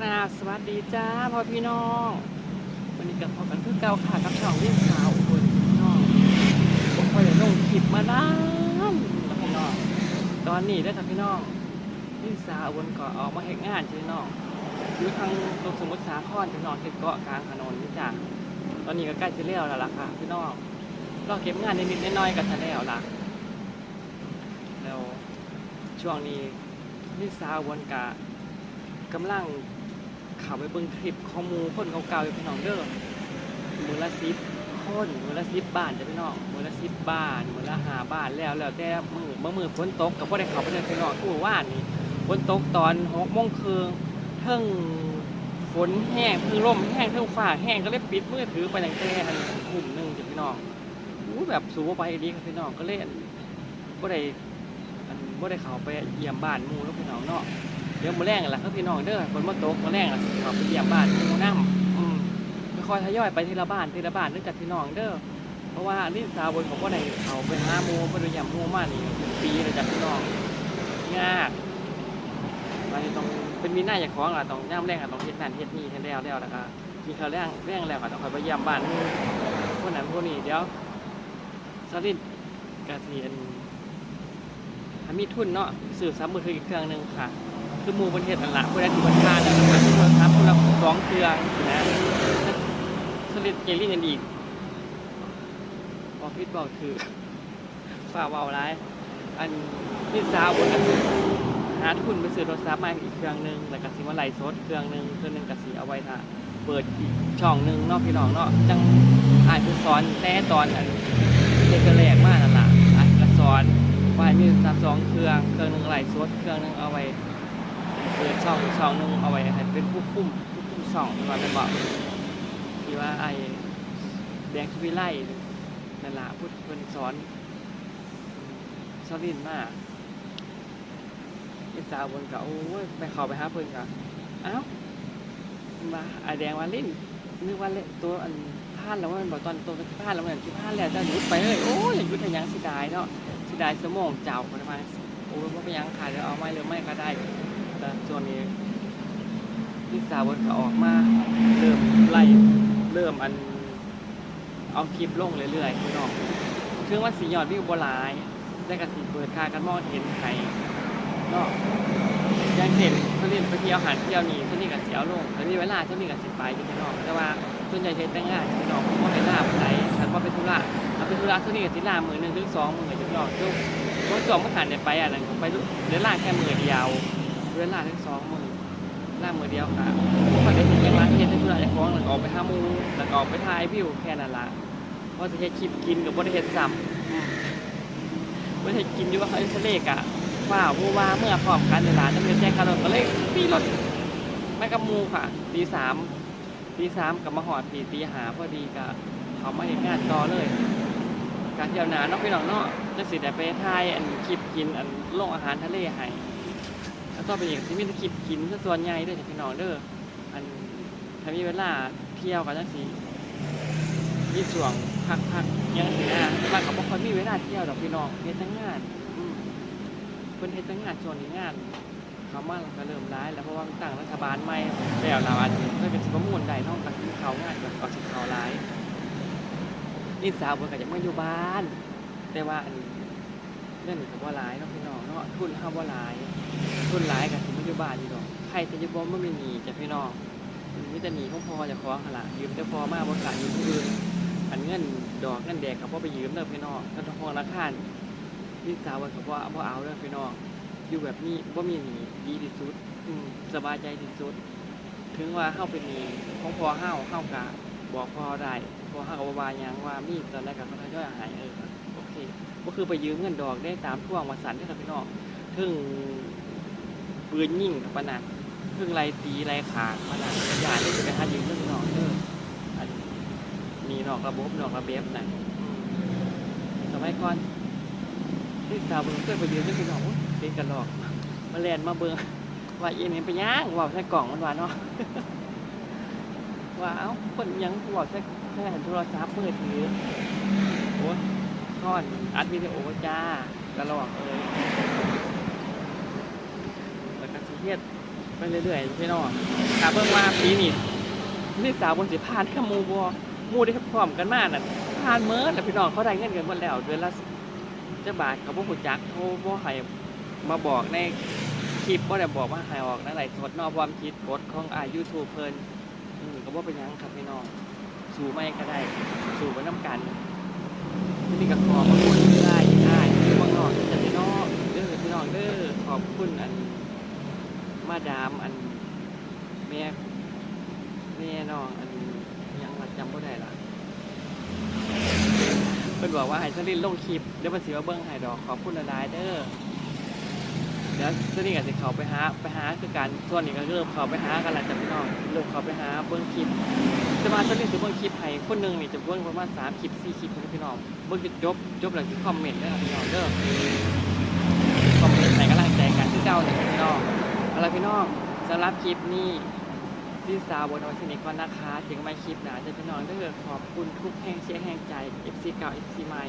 ครับสวัสดีจ้าพ่อพี่น้องวันนี้กับพ่อกันคือเก่าค่ะกับช่องวิ่งสาวคนพี่น้องผมคอยจะลงคลิปมานานแล้วพี่น้องตอนนี้ได้ครับพี่น้องวิ่งสาวบนเกาะออกมาเฮ็ดงานพี่น้องอยู่ทางตรงสมุทรสาครพี่น้องที่เกาะกลางถนนนี่จ้ะตอนนี้ก็ใกล้จะเลี้ยวแล้วล่ะค่ะพี่น้องก็เก็บงานนิดๆน้อยๆก็จะแล้วล่ะแล้วช่วงนี้วิ่งสาวบนกะกำลัง ข่าวไปเบิ่งคลิปข้อมูคนเก่าๆอยู่พี่น้องเด้อมือละสิบคนมือละสิบบ้านจะพี่น้องมือละสิบบ้านมือละหาบ้านแล้วแล้วแต่มือเมื่อมือฝนตกกับพ่ได้เขาไปเดินพี่น้องกู้ว่านี่ฝนตกตอนหกโมงครึ่งเทิงฝนแห้งเพิ่งร่มแห้งเทิงฟ้าแห้งก็เลยปิดมือถือไปตั้งแต่อันกลุ่มหนึ่งจะพี่น้องอู้แบบสูบไปดีครับพี่น้องก็เล่นบ่ได้อันบ่ได้เขาไปเยี่ยมบ้านมูแล้วพี่น้องเนาะ เดี๋ยวมื้อแรงนั่นแหละครับพี่น้องเด้อฝนมาตกมื้อแรงล่ะสิเขาไปเยี่ยมบ้านหมู่น้ำอืมค่อยทยอยไปทีละบ้านทีละบ้านเด้อจัดพี่น้องเด้อเพราะว่านี่สาวบนของบ่ได้เขาไปหาหมู่บ่ได้เยี่ยมหมู่มานี่เป็นปีเลยจัดพี่น้องยากว่าต้องเป็นมีหน้าอย่างของล่ะต้องย่ามแรงอะต้องเฮ็ดนั่นเฮ็ดนี่ให้แล้วแล้วแล้วก็มีเขาแรงแรงแล้วก็ต้องคอยไปเยี่ยมบ้านหมู่คนนั้นคนนี้เดี๋ยวสลิดกะสิอันมีทุนเนาะซื้อซ้ำมือถืออีกเครื่องหนึ่งค่ะ คือหมูประเทศอันละเพื่อนที่บันทานนะครับที่โทรศัพท์คนละสองเครือนะสลิดเกลี่กันอีกบอกพิดบอกคือฝ่าเบาร้ายอันพี่สาวบนกระสุนหาทุนไปซื้อโทรศัพท์มาอีกเครื่องหนึงแล้วก็สิมาไล่สดเครื่องหนึงเครื่องหนึงก็สิเอาไว้ถ้าเปิดอีกช่องหนึงนอกพี่น้องเนาะจังอานคือสอนแต่ตอนอันเด็กแรกมากนั่นละอานก็สอนว่ามีโทรศัพท์สองเครื่องเครื่องหนึงไล่สดเครื่องหนึงเอาไว้ เปิดช่องช่องนึงเอาไว้ให้เป็นผู้คุ้มผู้คุ้มช่องที่ว่าเป็นบอกที่ว่าไอ้แดงสุวิไลนั่นละพูดเพิ่นสอนสอนลินมากอีสาวบนก็โอ้ยไปเข้าไปหาเพิ่นก็เอ้าว่าไอ้แดงว่าลิ้นนึกว่าเล่นตัวอันพลาดแล้วมันบอกตอนตัวพลาดแล้วมันที่พลาดแล้วจะหยุดไปเลยโอ้ยอย่าหยุดให้หยังสิดายเนาะสิดายสมองเจ้าประมาณโอ้ยบ่เป็นหยังค่ะเดี๋ยวเอาไม่หรือไม่ก็ได้ แต่ช่วงนี้ลิสาวก็ออกมาเริ่มไล่เริ่มอันเอาคลิปลงเรื่อยๆพี่น้องถึงว่าสียอดวิวบหลาย ได้กับสีเปิดค่ากันมองเห็นไทยเนาะอยังเห็นสนิทไปเที่ยวหาดเที่ยวนี่สนิทกับเสียวลงแต่มีเวลาสนิทกับสิไปอยู่พี่น้องแต่ว่าส่วนใหญ่ใช้แต่งงานพี่น้องเพราะให้ลาบไหนฉันว่าเป็นธุระเอาเป็นธุระสนิทกับสิลามือหนึ่งถึงสองมือพี่น้องทุกวันสองเมื่อหันเนี่ยไปอะนั่นไปเดือนลาแค่มือเดียว เดือนละทั้งสองมือล่ามือเดียวค่ะพอได้เห็นย่างร้านเฮ็ดให้เพื่อนจะฟ้องหลังออกไปห้ามูหลังออกไปถ่ายวิวแค่นั้นละเพราะจะเฮ็ดคลิปกินกับบริเฮ็ดซ้ำบริเฮ็ดกินอยู่ว่าเขาเอ็นเทเลกอะว้าวผู้ว่าเมื่อพร้อมกันในร้านจะมีแจ้งคารถก็เลยตีรถไม่กับมูค่ะตีสามตีสามกับมาหอดตีตีหาพอดีกะเขามาเห็นงานต่อเลยการเที่ยวนาเนาะพี่น้องเนาะจะสิได้ไปถ่ายอันคลิปกินอันโลงอาหารทะเลให้ แล้วก็เป็นอย่างที่มีคลิปกินส่วนใหญ่เด้อจ้ะพี่น้องเด้ออันถ้ามีเวลาเที่ยวกันจังซี่ส่วงพักพักยังสินะแต่ว่าก็บ่ค่อยมีเวลาเที่ยวดอกพี่น้องเฮ็ดแต่งงานเพิ่นเฮ็ดแต่งงานช่วงนี้งานเขามาก็เริ่มร้ายแล้วเพราะว่าตั้งรัฐบาลใหม่แล้วเราอาจจะเพิ่นก็นสิประมูลได้เนาะก็สิเขางานก็ก็สิเขาหลายนี่สาวเพิ่นก็อยากมาอยู่บ้าน แต่ว่าอันเรื่อ งนี้ก็บ่หลายเนาะพี่น้องเนาะทุนเฮาบ่หลาย ทุนหลายกับสิปัจจุบันอยู่ดอกใครจะยุบบ่ไม่มีจ้ะพี่น้องมีแต่หนีของพ่อจะคล้าของหั่นล่ะยืมแต่พ่อมาบ่กล้ายืมผู้อื่นอันเงินดอกเงินแดกกับพ่อไปยืมเด้อพี่น้องถ้าทองราคาพี่สาวว่าก็บ่บ่เอาเด้อพี่น้องอยู่แบบนี้บ่ามีหนีดีที่สุดสบายใจที่สุด ถึงว่าเฮาเป็นหนีของพ่อเฮาเฮาก็บอกพ่อได้พ่อเฮาก็บ่ว่าหยังว่ามีตอนแรกก็เขาทยอยหายเออโอเค บ่คือไปยืมเงินดอกได้ตามท่วงว่าสันที่เด้อพี่น้องถึงปืนยิ่งกับปนันพึ่งไรตีไรขาดปนันอย่าได้จะไปหายืมเรื่องนอกเด้อมีนอกระบบนอกระเบียบนะอืมสมัยก่อนที่สาวเบิ่งเคยไปยืมเงพี่น้องอุ๊ยเป็นกันหลอกมาแลนมาเบิ่งว่าเอ็นเห็นไปย่างว่าใส่กล่องมันว่าเนาะว่าเอ้าคนยังบอกใส่ใส่โทรศัพท์มือถือโอ้ ทอดอัดวิดีโอจ้ากระหลอกเลยแล้วก็สิเฮ็ดไปเรื่อยๆพี่น้องถามเบิ่งว่าปีนี้นี่สาวบนสิผ่านกับหมู่บ่หมู่ได้พร้อมกันมานั่นผ่านเมิดแล้วพี่น้องเขาได้เงินกันหมดแล้วเดือนละจะบาทเขาบ่ฮู้จักเขาบ่ให้มาบอกในคลิปบ่ได้บอกว่าให้ออกในไลฟ์สดนอกความคิดกฎของอ่า YouTube เพลินอืมก็บ่เป็นยังครับพี่น้อง สู้ไม่ก็ได้ สู้ไปนํกัน ที่นี่ก็ขอขอบคุณได้ได้ที่เมืองนอกจะพี่น้องเด้อพี่น้องเด้อขอบคุณอัน มาดามอันแม่แม่น้องอันยังจำไม่ได้ละเพิ่นบอกว่าให้สลินลงคลิปเดี๋ยวมันสิมาเบิ้งให้ดอกขอบคุณหลายเด้อ เดี๋ยวสลินก็สิเขาไปหาไปหาคือกันส่วนนี้ก็เริ่มเขาไปหากันแล้วจ้ะพี่น้องเริ่มเขาไปหาเบิ่งคลิปจะมาสลินสิเบิ่งคลิปให้คนหนึ่งนี่จะเบิ่งประมาณ3คลิป4คลิปนะพี่น้องเบิ่งจนจบจบแล้วสิคอมเมนต์เด้อครับพี่น้องเด้อคอมเมนต์ให้กำลังใจกันคือเก่าเด้อพี่น้องอาละพี่น้องสำหรับคลิปนี้ที่สาวบนวัชนิดก่อนนะคะถึงไม่คลิปหนาจะพี่น้องเด้อขอบคุณทุกแห่งเชียร์แห่งใจ FC เก่า FC ใหม่